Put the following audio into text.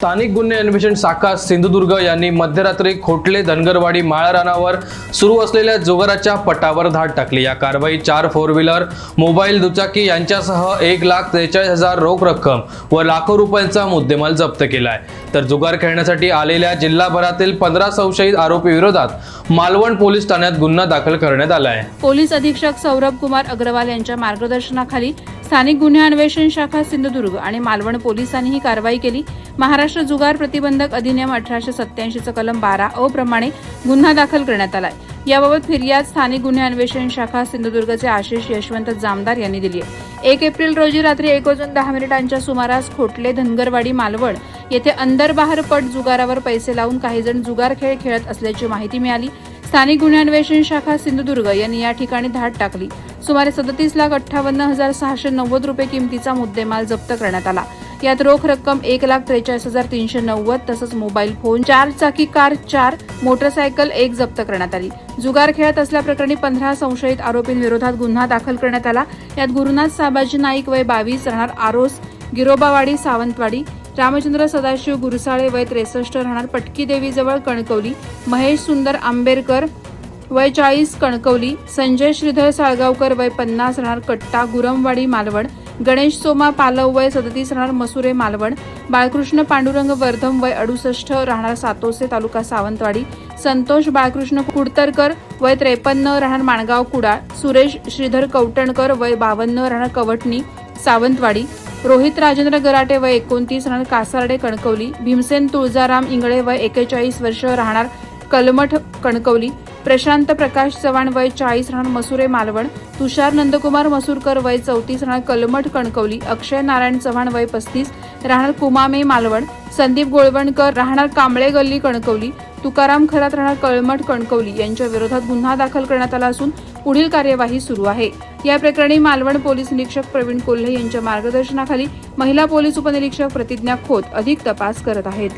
स्थानिक गुन्हे अन्वेषण शाखा सिंधुदुर्ग यांनी मध्यरात्री खोटले धनगरवाडी माळरानावर सुरू असलेल्या जुगाराच्या पटावर धाड टाकली. या कारवाईत चार फोर व्हीलर मोबाईल दुचाकी यांच्यासह एक लाख त्रेचाळीस हजार रोख रक्कम व लाखो रुपयांचा मुद्देमाल जप्त केला आहे तर जुगार खेळण्यासाठी आलेल्या जिल्हाभरातील पंधरा संशयित आरोपी विरोधात मालवण पोलीस ठाण्यात गुन्हा दाखल करण्यात आला आहे पोलीस अधीक्षक सौरभ कुमार अग्रवाल यांच्या मार्गदर्शनाखाली स्थानिक गुन्हे अन्वेषण शाखा सिंधुदुर्ग आणि मालवण पोलिसांनी ही कारवाई केली. महाराष्ट्र जुगार प्रतिबंधक अधिनियम अठराशे सत्याऐंशीचं कलम बारा अ प्रमाणे गुन्हा दाखल करण्यात आलाय. याबाबत फिर्याद स्थानिक गुन्हे अन्वेषण शाखा सिंधुदुर्गचे आशिष यशवंत जामदार यांनी दिली आहे. एक एप्रिल रोजी रात्री एक वाजून दहा मिनिटांच्या सुमारास खोटले धनगरवाडी मालवण येथे अंदर बाहेर पट जुगारावर पैसे लावून काही जण जुगार खेळ खेळत असल्याची माहिती मिळाली. स्थानिक गुन्हे अन्वेषण शाखा सिंधुदुर्ग यांनी या ठिकाणी धाड टाकली. सुमारे सदतीस लाख अठ्ठावन्न हजार सहाशे नव्वद रुपये किमतीचा मुद्देमाल जप्त करण्यात आला. यात रोख रक्कम एक लाख त्रेचाळीस हजार तीनशे नव्वद तसंच मोबाईल फोन चार चाकी कार चार मोटरसायकल एक जप्त करण्यात आली. जुगार खेळत असल्याप्रकरणी पंधरा संशयित आरोपींविरोधात गुन्हा दाखल करण्यात आला. यात गुरुनाथ साबाजी नाईक वय बावीस राहणार आरोस गिरोबावाडी सावंतवाडी रामचंद्र सदाशिव गुरसाळे वय त्रेसष्ट राहणार पटकी देवीजवळ कणकवली महेश सुंदर आंबेडकर वय चाळीस कणकवली संजय श्रीधर साळगावकर वय पन्नास राहणार कट्टा गुरमवाडी मालवण गणेश सोमा पालव वय सदतीस राहणार मसुरे मालवण. बाळकृष्ण पांडुरंग वर्धम वय अडुसष्ट राहणार सातोसे तालुका सावंतवाडी. संतोष बाळकृष्ण कुडतरकर वय त्रेपन्न राहणार माणगाव कुडाळ. सुरेश श्रीधर कवटणकर वय बावन्न राहणार कवटणी सावंतवाडी. रोहित राजेंद्र गराटे वय एकोणतीस राहणार कासारडे कणकवली. भीमसेन तुळजाराम इंगळे वय एकेचाळीस वर्ष राहणार कलमठ कणकवली. प्रशांत प्रकाश चव्हाण वय चाळीस राहणार मसुरे मालवण तुषार नंदकुमार मसूरकर वय चौतीस राहणार कलमठ कणकवली अक्षय नारायण चव्हाण वय पस्तीस राहणार कुमामे मालवण संदीप गोळवणकर राहणार कांबळे गल्ली कणकवली तुकाराम खरात राहणार कळमठ कणकवली यांच्या विरोधात गुन्हा दाखल करण्यात आला असून पुढील कार्यवाही सुरू आहे. या प्रकरणी मालवण पोलीस निरीक्षक प्रवीण कोल्हे यांच्या मार्गदर्शनाखाली महिला पोलीस उपनिरीक्षक प्रतिज्ञा खोत अधिक तपास करत आहेत.